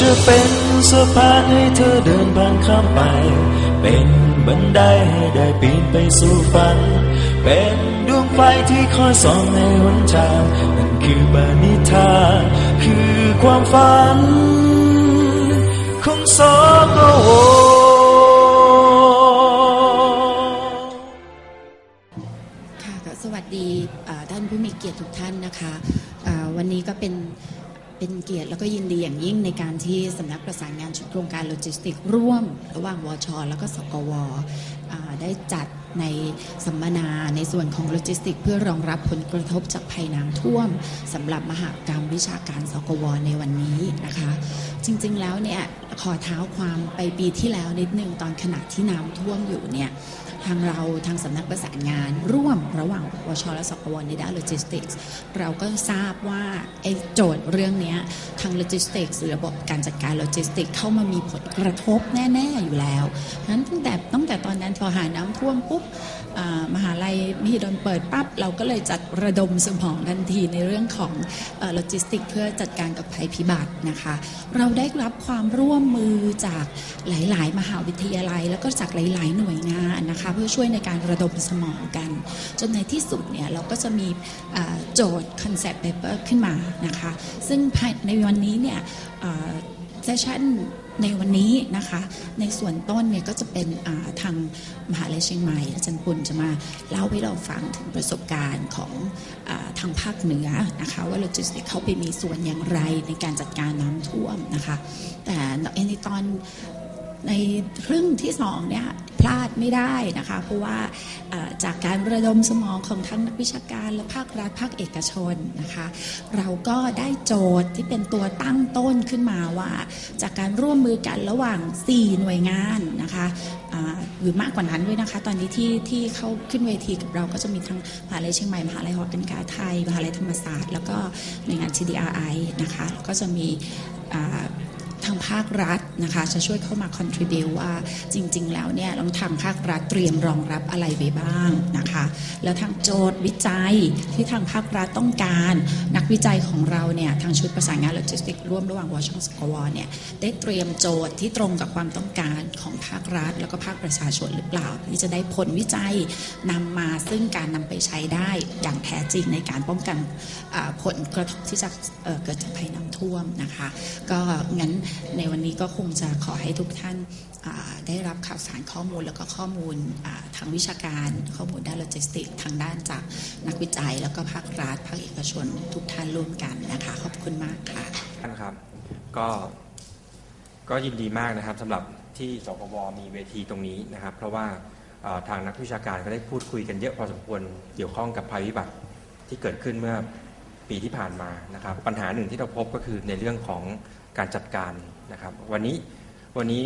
จะเป็นสะพานให้เธอเดินผ่านข้ามไป เป็นบันไดให้ได้ปีนไปสู่ฝัน เป็นดวงไฟที่คอยส่องในหนทางนั่นคือบานิทาคือความฝัน ของสกวค่ะสวัสดีท่านผู้มีเกียรติทุกท่านนะคะวันนี้ก็เป็น เป็นเกียรติแล้วก็ยินดีอย่างยิ่งในการที่สำนักประสานงานชุดโครงการโลจิสติกส์ร่วม ระหว่างวช แล้วก็สกว ได้จัดในสัมมนาในส่วนของโลจิสติกส์เพื่อรองรับผลกระทบจากภัยน้ำท่วมสำหรับมหากรรมวิชาการสกวในวันนี้นะคะ จริงๆแล้วเนี่ยขอเท้าความไปปีที่แล้วนิดนึงตอนขณะที่น้ำท่วมอยู่เนี่ยทางเราทางสำนักประสานงานร่วมระหว่างวชและสกวในด้านโลจิสติกส์เราก็ทราบว่าไอ้โจทย์เรื่องเนี้ยทางโลจิสติกส์หรือระบบการจัดการโลจิสติกส์เข้ามามีผลกระทบแน่ ๆ อยู่แล้วนั้นตั้งแต่ตั้งแต่ตอนนั้นอหาน้ำท่วมปุ๊บอ่ามหาลัยมหิดลเปิดปั๊บเราก็เลยจัดระดมสมองทันทีในเรื่องของโลจิสติก เพื่อจัดการกับภัยพิบัตินะคะ เราได้รับความร่วมมือจากหลาย ๆ มหาวิทยาลัย แล้วก็จากหลาย ๆ หน่วยงานนะคะ เพื่อช่วยในการระดมสมองกัน จนในที่สุดเนี่ยเราก็จะมีโจทย์ concept paper ขึ้นมานะคะ ซึ่งในวันนี้เนี่ยเซสชั่น ในวันนี้นะคะ ในส่วนต้นเนี่ยก็จะเป็นทางมหาลัยเชียงใหม่อาจารย์ปุณจะมาเล่าให้เราฟังถึงประสบการณ์ของอทางภาคเหนือนะคะว่าโลจิสติกเขาไปมีส่วนอย่างไรในการจัดการน้ำท่วมนะคะ แต่ในตอน ในครึ่งที่สองเนี่ยพลาดไม่ได้นะคะ เพราะว่าจากการระดมสมองของทั้งนักวิชาการและภาครัฐภาคเอกชนนะคะ เราก็ได้โจทย์ที่เป็นตัวตั้งต้นขึ้นมาว่า จากการร่วมมือกันระหว่าง 4 หน่วยงานนะคะหรือมากกว่านั้นด้วยนะคะ ตอนนี้ที่ที่เข้าขึ้นเวทีกับเราก็จะมีทั้งมหาลัยเชียงใหม่มหาลัยหอการค้าไทยมหาลัยธรรมศาสตร์ แล้วก็หน่วยงาน TDRI นะคะก็จะมี ทางภาครัฐนะคะจะช่วยเข้ามา contribu ว่าจริง ๆ แล้วเนี่ยต้องทางภาครัฐเตรียมรองรับอะไรไว้บ้างนะคะ แล้วทางโจทย์วิจัยที่ทางภาครัฐต้องการ นักวิจัยของเราเนี่ยทางชุดประสานงานโลจิสติกร่วมระหว่างวอชสกวเนี่ยได้เตรียมโจทย์ที่ตรงกับความต้องการของภาครัฐ แล้วก็ภาคประชาชนหรือเปล่า ที่จะได้ผลวิจัยนำมาซึ่งการนำไปใช้ได้อย่างแท้จริงในการป้องกันผลกระทบที่จะเอ่อเกิดจากภัยน้ำท่วมนะคะ ก็งั้นในวันนี้ก็คงจะขอให้ทุกท่านได้รับข่าวสารข้อมูลแล้วก็ข้อมูลทางวิชาการข้อมูลด้านโลจิสติกส์ทางด้านจากนักวิจัย แล้วก็ภาครัฐภาคเอกชนทุกท่านร่วมกันนะคะ ขอบคุณมากค่ะท่านครับก็ก็ยินดีมากนะครับสำหรับที่สกวมีเวทีตรงนี้นะครับ เพราะว่าทางนักวิชาการก็ได้พูดคุยกันเยอะพอสมควรเกี่ยวข้องกับภัยพิบัติที่เกิดขึ้นเมื่อปีที่ผ่านมานะครับ ปัญหาหนึ่งที่เราพบก็คือในเรื่องของ การจัดการนะครับวันนี้วันนี้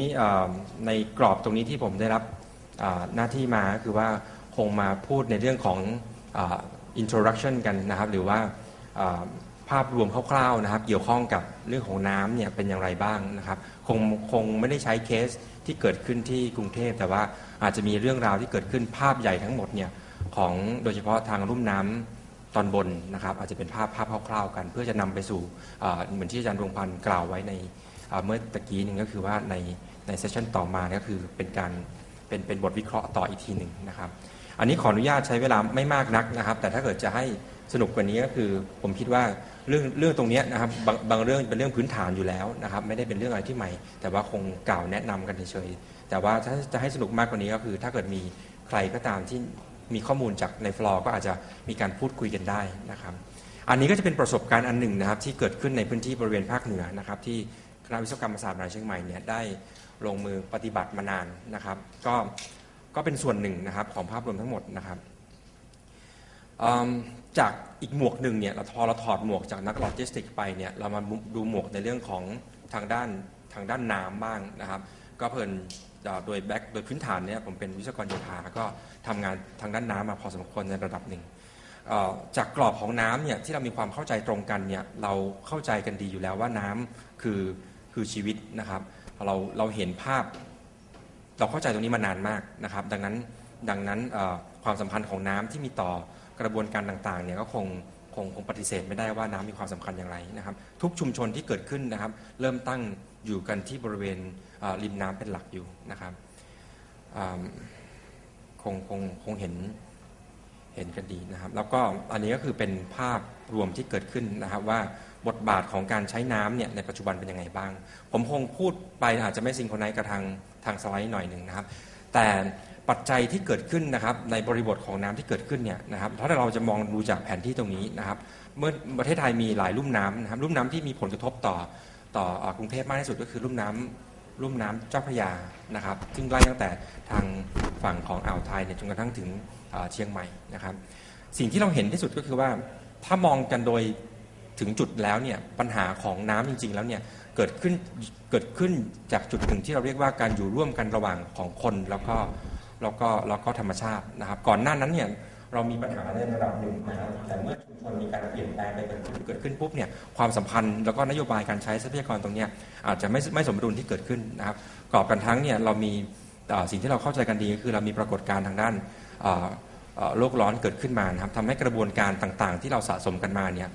ในกรอบตรงนี้ที่ผมได้รับหน้าที่มาก็คือว่าคงมาพูดในเรื่องของอ่อ introduction กันนะครับ หรือว่าภาพรวมคร่าวๆนะครับ เกี่ยวข้องกับเรื่องของน้ำเนี่ยเป็นอย่างไรบ้างนะครับคงคงไม่ได้ใช้เคสที่เกิดขึ้นที่กรุงเทพ แต่ว่าอาจจะมีเรื่องราวที่เกิดขึ้นภาพใหญ่ทั้งหมดเนี่ยของโดยเฉพาะทางรุ่มน้ำ ตอนบนนะครับอาจจะเป็นภาพภาพคร่าวๆกัน เพื่อจะนำไปสู่เหมือนที่อาจารย์ดวงพันธ์กล่าวไว้ในเมื่อตะกี้หนึ่งก็คือว่าในในเซสชันต่อมาก็คือเป็นการเป็นเป็นบทวิเคราะห์ต่ออีกทีหนึ่งนะครับ อันนี้ขออนุญาตใช้เวลาไม่มากนักนะครับ แต่ถ้าเกิดจะให้สนุกกว่านี้ก็คือ ผมคิดว่าเรื่องเรื่องตรงนี้นะครับบางบางเรื่องเป็นเรื่องพื้นฐานอยู่แล้วนะครับ ไม่ได้เป็นเรื่องอะไรที่ใหม่ แต่ว่าคงกล่าวแนะนำกันเฉยๆแต่ว่าถ้าจะให้สนุกมากกว่านี้ก็คือ ถ้าเกิดมีใครก็ตามที่ มีข้อมูลจากในฟลอร์ก็อาจจะมีการพูดคุยกันได้นะครับ อันนี้ก็จะเป็นประสบการณ์อันหนึ่งนะครับ ที่เกิดขึ้นในพื้นที่บริเวณภาคเหนือนะครับ ที่คณะวิศวกรรมศาสตร์มหาวิทยาลัยเชียงใหม่เนี่ยได้ลงมือปฏิบัติมานานนะครับ ก็ก็เป็นส่วนหนึ่งนะครับของภาพรวมทั้งหมดนะครับจากอีกหมวกหนึ่งเนี่ยเราพอเราถอดหมวกจากนักโลจิสติกไปเนี่ยเรามาดูหมวกในเรื่องของทางด้านทางด้านน้ำบ้างนะครับ ก็เพลินเอ่อ โดยแบ็คโดยพื้นฐานเนี่ยผมเป็นวิศวกรโยธาก็ทำงานทางด้านน้ำมาพอสมควรในระดับหนึ่งจากกรอบของน้ำเนี่ยที่เรามีความเข้าใจตรงกันเนี่ยเราเข้าใจกันดีอยู่แล้วว่าน้ำคือคือชีวิตนะครับ เราเราเห็นภาพ เราเข้าใจตรงนี้มานานมากนะครับ ดังนั้นดังนั้นความสัมพันธ์ของน้ำที่มีต่อกระบวนการต่างๆเนี่ยก็คงคงคงปฏิเสธไม่ได้ว่าน้ำมีความสำคัญอย่างไรนะครับ ทุกชุมชนที่เกิดขึ้นนะครับ เริ่มตั้ง อยู่กันที่บริเวณริมน้ำเป็นหลักอยู่นะครับคงคงคงเห็นเห็นกันดีนะครับ แล้วก็อันนี้ก็คือเป็นภาพรวมที่เกิดขึ้นนะครับ ว่าบทบาทของการใช้น้ำเนี่ยในปัจจุบันเป็นยังไงบ้าง ผมคงพูดไปอาจจะไม่ซิงโครไนซ์กับทางทางสไลด์หน่อยหนึ่งนะครับ แต่ปัจจัยที่เกิดขึ้นนะครับในบริบทของน้ำที่เกิดขึ้นเนี่ยนะครับถ้าเราจะมองดูจากแผนที่ตรงนี้นะครับ เมื่อประเทศไทยมีหลายลุ่มน้ำนะครับลุ่มน้ำที่มีผลกระทบต่อ ต่อออกรุงเทพมากที่สุดก็คือลุ่มน้ำลุ่มน้ำเจ้าพระยานะครับ ซึ่งไล่ตั้งแต่ทางฝั่งของอ่าวไทยเนี่ยจนกระทั่งถึงเอ่อเชียงใหม่นะครับ สิ่งที่เราเห็นที่สุดก็คือว่าถ้ามองกันโดยถึงจุดแล้วเนี่ยปัญหาของน้ำจริง ๆ แล้วเนี่ยเกิดขึ้นเกิดขึ้นจากจุดหนึ่งที่เราเรียกว่าการอยู่ร่วมกันระหว่างของคนแล้วก็แล้วก็แล้วก็ธรรมชาตินะครับ ก่อนหน้านั้นเนี่ย เรามีปัญหาในระดับหนึ่งนะครับแต่เมื่อชุมชนมีการเปลี่ยนแปลงไปเกิดขึ้นเกิดขึ้นปุ๊บเนี่ยความสัมพันธ์แล้วก็นโยบายการใช้ทรัพยากรตรงนี้อาจจะไม่ไม่สมดุลที่เกิดขึ้นนะครับกรอบกันทั้งเนี่ยเรามีสิ่งที่เราเข้าใจกันดีก็คือเรามีปรากฏการณ์ทางด้านโลกร้อนเกิดขึ้นมานะครับทำให้กระบวนการต่างๆ ที่เราสะสมกันมาเนี่ย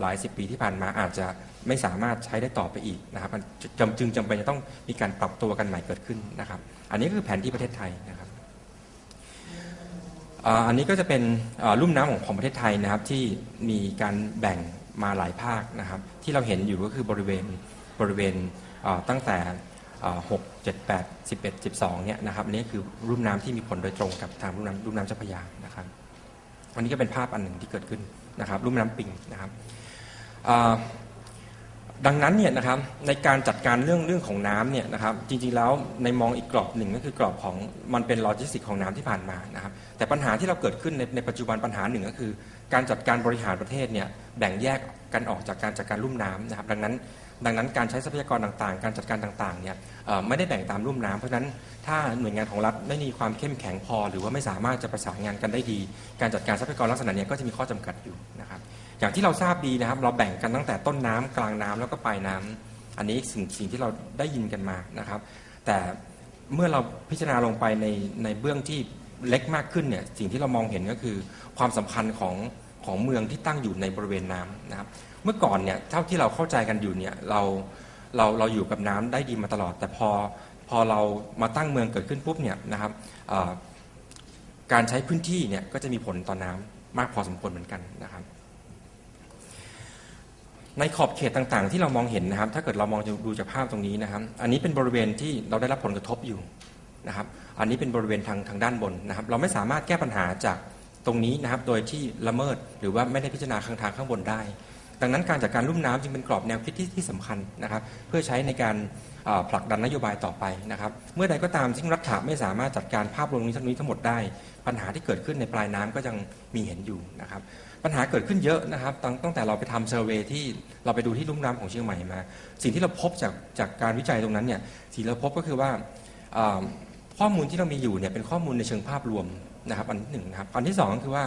หลายสิบปีที่ผ่านมาอาจจะไม่สามารถใช้ได้ต่อไปอีกนะครับจึงจำเป็นจะต้องมีการปรับตัวกันใหม่เกิดขึ้นนะครับ อันนี้คือแผนที่ประเทศไทยนะครับ อันนี้ก็จะเป็นลุ่มน้ำของของประเทศไทยนะครับที่มีการแบ่งมาหลายภาคนะครับ ที่เราเห็นอยู่ก็คือบริเวณบริเวณตั้งแต่หกเจ็ดแปดสิบเอ็ดสิบสองเนี่ยนะครับอันนี้คือรุ่มน้ำที่มีผลโดยตรงกับทางรุ่มน้ำรุ่มน้ำเจ้าพระยานะครับอันนี้ก็เป็นภาพอันหนึ่งที่เกิดขึ้นนะครับรุ่มน้ำปิงนะครับ ดังนั้นเนี่ยนะครับในการจัดการเรื่องเรื่องของน้ำเนี่ยนะครับจริงๆแล้วในมองอีกกรอบหนึ่งก็คือกรอบของมันเป็นโลจิสติกของน้ำที่ผ่านมานะครับแต่ปัญหาที่เราเกิดขึ้นในในปัจจุบันปัญหาหนึ่งก็คือ การจัดการบริหารประเทศเนี่ยแบ่งแยกกันออกจากการจัดการลุ่มน้ำนะครับดังนั้น ดังนั้นการใช้ทรัพยากรต่างๆ การจัดการต่างๆเนี่ยไม่ได้แบ่งตามลุ่มน้ำเพราะฉะนั้นถ้าหน่วยงานของรัฐไม่มีความเข้มแข็งพอ หรือว่าไม่สามารถจะประสานงานกันได้ดี การจัดการทรัพยากรลักษณะนี้ก็จะมีข้อจำกัดอยู่นะครับ อย่างที่เราทราบดีนะครับ เราแบ่งกันตั้งแต่ต้นน้ำกลางน้ำแล้วก็ปลายน้ำอันนี้สิ่งสิ่งที่เราได้ยินกันมานะครับ แต่เมื่อเราพิจารณาลงไปในในเบื้องที่เล็กมากขึ้นเนี่ยสิ่งที่เรามองเห็นก็คือความสำคัญของของเมืองที่ตั้งอยู่ในบริเวณน้ำนะครับ เมื่อก่อนเนี่ยเท่าที่เราเข้าใจกันอยู่เนี่ยเราเราเราอยู่กับน้ำได้ดีมาตลอด แต่พอพอเรามาตั้งเมืองเกิดขึ้นปุ๊บเนี่ยนะครับการใช้พื้นที่เนี่ยก็จะมีผลต่อน้ำมากพอสมควรเหมือนกันนะครับ ในขอบเขตต่างๆ ที่เรามองเห็นนะครับ ถ้าเกิดเรามองดูจากภาพตรงนี้นะครับ อันนี้เป็นบริเวณที่เราได้รับผลกระทบอยู่นะครับ อันนี้เป็นบริเวณทางทางด้านบนนะครับ เราไม่สามารถแก้ปัญหาจากตรงนี้นะครับ โดยที่ละเมิดหรือว่าไม่ได้พิจารณาข้างทางข้างบนได้ ดังนั้นการจัดการลุ่มน้ำจึงเป็นกรอบแนวคิดที่ที่สำคัญนะครับ เพื่อใช้ในการผลักดันนโยบายต่อไปนะครับ เมื่อใดก็ตามที่รัฐาไม่สามารถจัดการภาพรวมนี้ทั้งนี้ทั้งหมดได้ ปัญหาที่เกิดขึ้นในปลายน้ำก็ยังมีเห็นอยู่นะครับ ปัญหาเกิดขึ้นเยอะนะครับตั้งตั้งแต่เราไปทำเซอร์เวที่เราไปดูที่ลุ่มน้ำของเชียงใหม่มา สิ่งที่เราพบจากจากการวิจัยตรงนั้นเนี่ยสิ่งที่เราพบก็คือว่าอ่าข้อมูลที่เรามีอยู่เนี่ยเป็นข้อมูลในเชิงภาพรวมนะครับอันที่หนึ่งนะครับอันที่สองก็คือว่า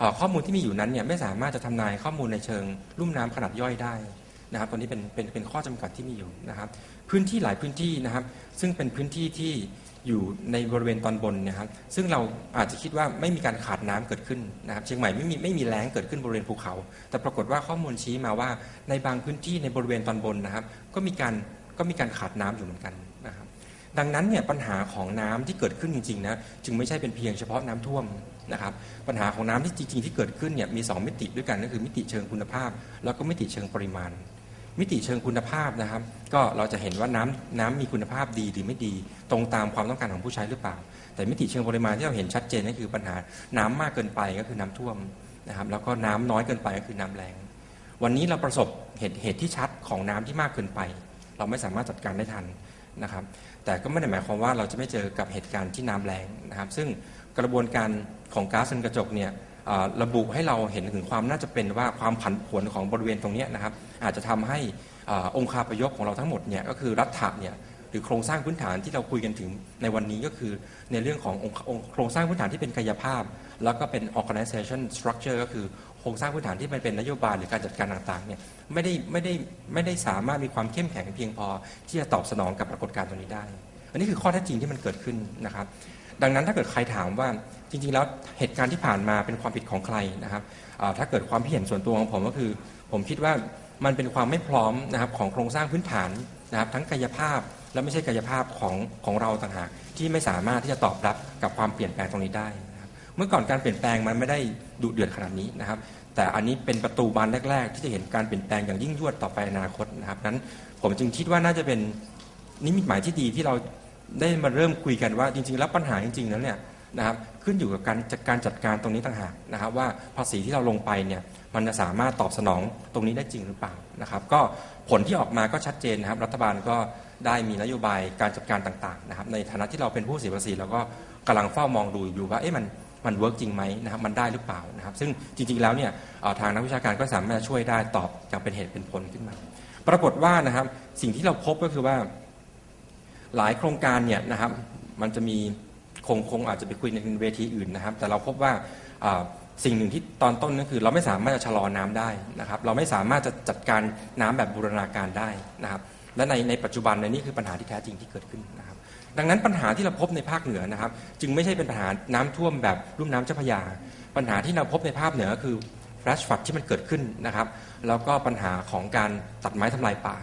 อ่าข้อมูลที่มีอยู่นั้นเนี่ยไม่สามารถจะทำนายข้อมูลในเชิงลุ่มน้ำขนาดย่อยได้นะครับตัวนี้เป็นเป็นเป็นข้อจำกัดที่มีอยู่นะครับ พื้นที่หลายพื้นที่นะครับ ซึ่งเป็นพื้นที่ที่ อยู่ในบริเวณตอนบนนะครับ ซึ่งเราอาจจะคิดว่าไม่มีการขาดน้ำเกิดขึ้นนะครับเชียงใหม่ไม่มีไม่มีแล้งเกิดขึ้นบริเวณภูเขา แต่ปรากฏว่าข้อมูลชี้มาว่าในบางพื้นที่ในบริเวณตอนบนนะครับ ก็มีการก็มีการขาดน้ำอยู่เหมือนกันนะครับ ดังนั้นเนี่ยปัญหาของน้ำที่เกิดขึ้นจริงๆนะจึงไม่ใช่เป็นเพียงเฉพาะน้ำท่วมนะครับปัญหาของน้ำที่จริงๆที่เกิดขึ้นเนี่ยมีสองมิติด้วยกันก็คือมิติเชิงคุณภาพ แล้วก็มิติเชิงปริมาณ มิติเชิงคุณภาพนะครับ ก็เราจะเห็นว่าน้ำน้ำมีคุณภาพดีหรือไม่ดี ตรงตามความต้องการของผู้ใช้หรือเปล่า แต่มิติเชิงปริมาณที่เราเห็นชัดเจนก็คือปัญหาน้ำมากเกินไปก็คือน้ำท่วมนะครับ แล้วก็น้ำน้อยเกินไปก็คือน้ำแรง วันนี้เราประสบเหตุเหตุที่ชัดของน้ำที่มากเกินไป เราไม่สามารถจัดการได้ทันนะครับ แต่ก็ไม่ได้หมายความว่าเราจะไม่เจอกับเหตุการณ์ที่น้ำแรงนะครับ ซึ่งกระบวนการของก๊าซเรือนกระจกเนี่ย ระบุให้เราเห็นถึงความน่าจะเป็นว่าความผันผวนของบริเวณตรงนี้นะครับ อาจจะทำให้อาองคาพยพของเราทั้งหมดเนี่ยก็คือรัฐะเนี่ยหรือโครงสร้างพื้นฐานที่เราคุยกันถึงในวันนี้ก็คือในเรื่องขององค์องค์โครงสร้างพื้นฐานที่เป็นกายภาพ แล้วก็เป็น organization structure ก็คือโครงสร้างพื้นฐานที่มันเป็นนโยบายหรือการจัดการต่างๆเนี่ยไม่ได้ไม่ได้ไม่ได้สามารถมีความเข้มแข็งเพียงพอที่จะตอบสนองกับปรากฏการณ์ตรงนี้ได้ อันนี้คือข้อเท็จจริงที่มันเกิดขึ้นนะครับ ดังนั้นถ้าเกิดใครถามว่า จริงๆ แล้วเหตุการณ์ที่ผ่านมาเป็นความผิดของใครนะครับถ้าเกิดความคิดเห็นส่วนตัวของผมก็คือ ผมคิดว่ามันเป็นความไม่พร้อมนะครับของโครงสร้างพื้นฐานนะครับทั้งกายภาพและไม่ใช่กายภาพของของเราต่างหากที่ไม่สามารถที่จะตอบรับกับความเปลี่ยนแปลงตรงนี้ได้นะครับเมื่อก่อนการเปลี่ยนแปลงมันไม่ได้ดุเดือดขนาดนี้นะครับ แต่อันนี้เป็นประตูบานแรก ๆ ที่จะเห็นการเปลี่ยนแปลงอย่างยิ่งยวดต่อไปในอนาคตนะครับนั้นผมจึงคิดว่าน่าจะเป็นนิมิตหมายที่ดีที่เราได้มาเริ่มคุยกันว่าจริง ๆ แล้วปัญหาจริงๆแล้วเนี่ย นะครับขึ้นอยู่กับการจัดการจัดการตรงนี้ต่างหากนะครับว่าภาษีที่เราลงไปเนี่ยมันจะสามารถตอบสนองตรงนี้ได้จริงหรือเปล่านะครับก็ผลที่ออกมาก็ชัดเจนนะครับ รัฐบาลก็ได้มีนโยบายการจัดการต่างๆนะครับในฐานะที่เราเป็นผู้เสียภาษีเราก็กำลังเฝ้ามองดูอยู่ว่าเอ๊ะมันมันเวิร์กจริงไหมนะครับมันได้หรือเปล่านะครับ ซึ่งจริงๆแล้วเนี่ยทางนักวิชาการก็สามารถช่วยได้ตอบอย่างเป็นเหตุเป็นผลขึ้นมา ปรากฏว่านะครับสิ่งที่เราพบก็คือว่าหลายโครงการเนี่ยนะครับมันจะมี คงคงอาจจะไปคุยในเวทีอื่นนะครับ แต่เราพบว่าสิ่งหนึ่งที่ตอนต้นก็คือ เราไม่สามารถจะชะลอน้ำได้นะครับ เราไม่สามารถจะจัดการน้ำแบบบูรณาการได้นะครับ และในในปัจจุบันในนี่คือปัญหาที่แท้จริงที่เกิดขึ้นนะครับ ดังนั้นปัญหาที่เราพบในภาคเหนือนะครับ จึงไม่ใช่เป็นปัญหาน้ำท่วมแบบรุ่มน้ำเจ้าพระยา ปัญหาที่เราพบในภาคเหนือก็คือ flash flood ที่มันเกิดขึ้นนะครับ แล้วก็ปัญหาของการตัดไม้ทำลายป่า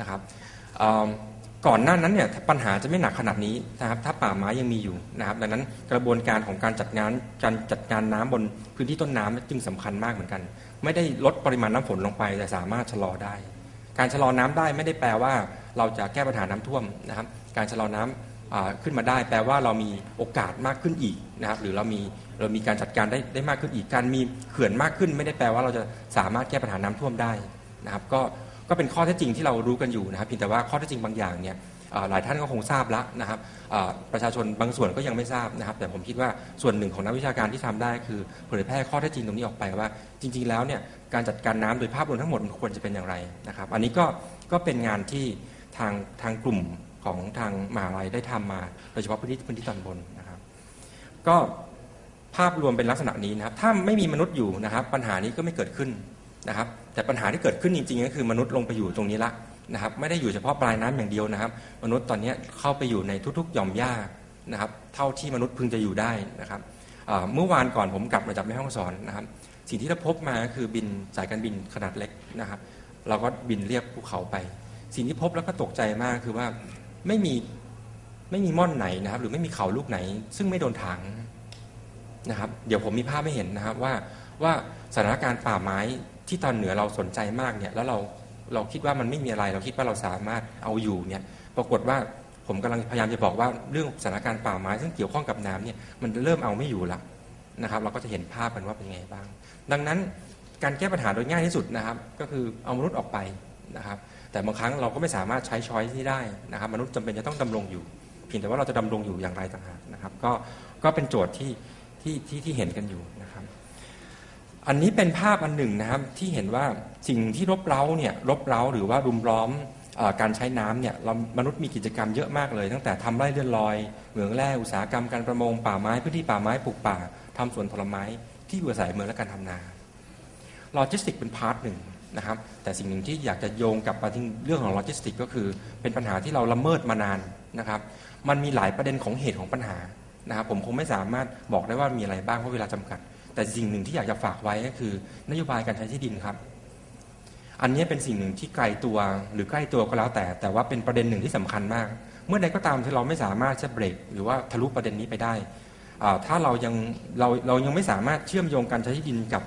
นะครับ ก่อนหน้านั้นเนี่ยปัญหาจะไม่หนักขนาดนี้นะครับถ้าป่าไม้ยังมีอยู่นะครับดังนั้นกระบวนการของการจัดงานการจัดการน้ำบนพื้นที่ต้นน้ำจึงสำคัญมากเหมือนกัน ไม่ได้ลดปริมาณน้ำฝนลงไป แต่สามารถชะลอได้ การชะลอน้ำได้ไม่ได้แปลว่า เราจะแก้ปัญหาน้ำท่วมนะครับ การชะลอน้ำอ่าขึ้นมาได้ แปลว่าเรามีโอกาสมากขึ้นอีกนะครับหรือเรามีเรามีการจัดการได้ได้มากขึ้นอีกการมีเขื่อนมากขึ้น ไม่ได้แปลว่าเราจะสามารถแก้ปัญหาน้ำท่วมได้นะครับก็ ก็เป็นข้อเท็จจริงที่เรารู้กันอยู่นะครับเพียงแต่ว่าข้อเท็จจริงบางอย่างเนี่ยหลายท่านก็คงทราบแล้วนะครับประชาชนบางส่วนก็ยังไม่ทราบนะครับ แต่ผมคิดว่าส่วนหนึ่งของนักวิชาการที่ทำได้คือเผยแพร่ข้อเท็จจริงตรงนี้ออกไปว่า จริง ๆ แล้วเนี่ยการจัดการน้ำโดยภาพรวมทั้งหมดมันควรจะเป็นอย่างไรนะครับ อันนี้ก็ก็เป็นงานที่ทางทางกลุ่มของทางมหาลัยได้ทำมา โดยเฉพาะพื้นที่พื้นที่ตอนบนนะครับ ก็ภาพรวมเป็นลักษณะนี้นะครับ ถ้าไม่มีมนุษย์อยู่นะครับ ปัญหานี้ก็ไม่เกิดขึ้น นะครับแต่ปัญหาที่เกิดขึ้นจริงๆก็คือมนุษย์ลงไปอยู่ตรงนี้ละนะครับไม่ได้อยู่เฉพาะปลายน้ำอย่างเดียวนะครับ มนุษย์ตอนนี้เข้าไปอยู่ในทุกๆหย่อมหญ้านะครับเท่าที่มนุษย์พึงจะอยู่ได้นะครับเมื่อวานก่อนผมกลับมาจากแม่ห้องสอนนะครับสิ่งที่เราพบมาก็คือบินสายการบินขนาดเล็กนะครับเราก็บินเรียบภูเขาไป สิ่งที่พบแล้วก็ตกใจมากคือว่าไม่มีไม่มีม่อนไหนนะครับ หรือไม่มีเขาลูกไหน ซึ่งไม่โดนถังนะครับ เดี๋ยวผมมีภาพให้เห็นนะครับว่าว่าสถานการณ์ป่าไม้ ที่ตอนเหนือเราสนใจมากเนี่ยแล้วเราเราคิดว่ามันไม่มีอะไร เราคิดว่าเราสามารถเอาอยู่เนี่ยปรากฏว่าผมกำลังพยายามจะบอกว่าเรื่องสถานการณ์ป่าไม้ซึ่งเกี่ยวข้องกับน้ำเนี่ยมันเริ่มเอาไม่อยู่ละนะครับ เราก็จะเห็นภาพกันว่าเป็นไงบ้าง ดังนั้นการแก้ปัญหาโดยง่ายที่สุดนะครับ ก็คือเอามนุษย์ออกไปนะครับ แต่บางครั้งเราก็ไม่สามารถใช้ช้อยที่ได้นะครับ มนุษย์จำเป็นจะต้องดำรงอยู่เพียงแต่ว่าเราจะดำรงอยู่อย่างไรต่างหากนะครับ ก็ก็เป็นโจทย์ที่ที่ที่ที่เห็นกันอยู่ อันนี้เป็นภาพอันหนึ่งนะครับที่เห็นว่าสิ่งที่รบเร้าเนี่ยรบเร้าหรือว่ารุมล้อมอการใช้น้ำเนี่ยมนุษย์มีกิจกรรมเยอะมากเลย ตั้งแต่ทำไร่เลื่อนลอยเหมืองแร่อุตสาหกรรมการประมงป่าไม้พื้นที่ป่าไม้ปลูกป่าทำสวนผลไม้ที่อยู่อาศัยเมืองและการทำนาโลจิสติกเป็นพาร์ทหนึ่งนะครับ แต่สิ่งหนึ่งที่อยากจะโยงกลับมาที่เรื่องของโลจิสติกก็คือ เป็นปัญหาที่เราละเมิดมานานนะครับ มันมีหลายประเด็นของเหตุของปัญหานะครับผมคงไม่สามารถบอกได้ว่ามีอะไรบ้างเพราะเวลาจำกัด แต่สิ่งหนึ่งที่อยากจะฝากไว้ก็คือนโยบายการใช้ที่ดินครับ อันนี้เป็นสิ่งหนึ่งที่ไกลตัวหรือใกล้ตัวก็แล้วแต่ แต่ว่าเป็นประเด็นหนึ่งที่สำคัญมาก เมื่อใดก็ตามที่เราไม่สามารถจะเบรกหรือว่าทะลุประเด็นนี้ไปได้ ถ้าเรายังเราเรายังไม่สามารถเชื่อมโยงการใช้ที่ดินกับ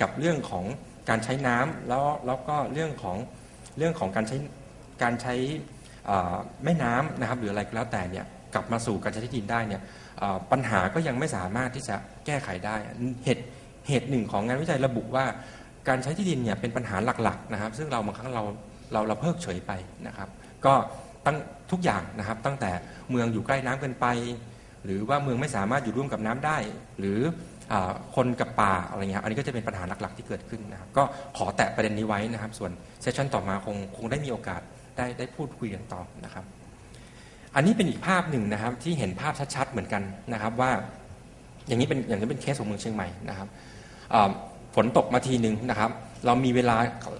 กับเรื่องของการใช้น้ำแล้วแล้วก็เรื่องของเรื่องของการใช้การใช้แม่น้ำนะครับหรืออะไรก็แล้วแต่เนี่ยกลับมาสู่การใช้ที่ดินได้เนี่ย ปัญหาก็ยังไม่สามารถที่จะแก้ไขได้เหตุเหตุหนึ่งของงานวิจัยระบุว่า การใช้ที่ดินเนี่ยเป็นปัญหาหลักๆนะครับ ซึ่งเราบางครั้งเราเราเราเพิกเฉยไปนะครับ ก็ตั้งทุกอย่างนะครับ ตั้งแต่เมืองอยู่ใกล้น้ำเกินไป หรือว่าเมืองไม่สามารถอยู่ร่วมกับน้ำได้ หรืออคนกับป่าอะไรเงี้ยอันนี้ก็จะเป็นปัญหาหลักๆที่เกิดขึ้นนะครับก็ขอแตะประเด็นนี้ไว้นะครับ ส่วนเซสชันต่อมาคงคงได้มีโอกาสได้ได้พูดคุยกันต่อนะครับ อันนี้เป็นอีกภาพหนึ่งนะครับที่เห็นภาพชัดๆเหมือนกันนะครับว่าอย่างนี้เป็นอย่างนี้เป็นเคสของเมืองเชียงใหม่นะครับฝนตกมาทีหนึ่งนะครับ เรามีเวลา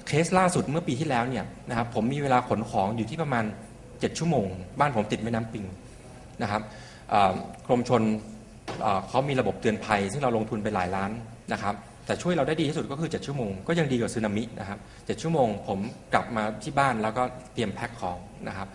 เคสล่าสุดเมื่อปีที่แล้วเนี่ยนะครับผมมีเวลาขนของอยู่ที่ประมาณ 7 ชั่วโมง บ้านผมติดแม่น้ำปิงนะครับกรมชนเอ่อเขามีระบบเตือนภัย ซึ่งเราลงทุนไปหลายล้านนะครับ แต่ช่วยเราได้ดีที่สุดก็คือ 7 ชั่วโมง ก็ยังดีกว่าสึนามินะครับ7ชั่วโมงผมกลับมาที่บ้านแล้วก็เตรียมแพ็คของนะครับ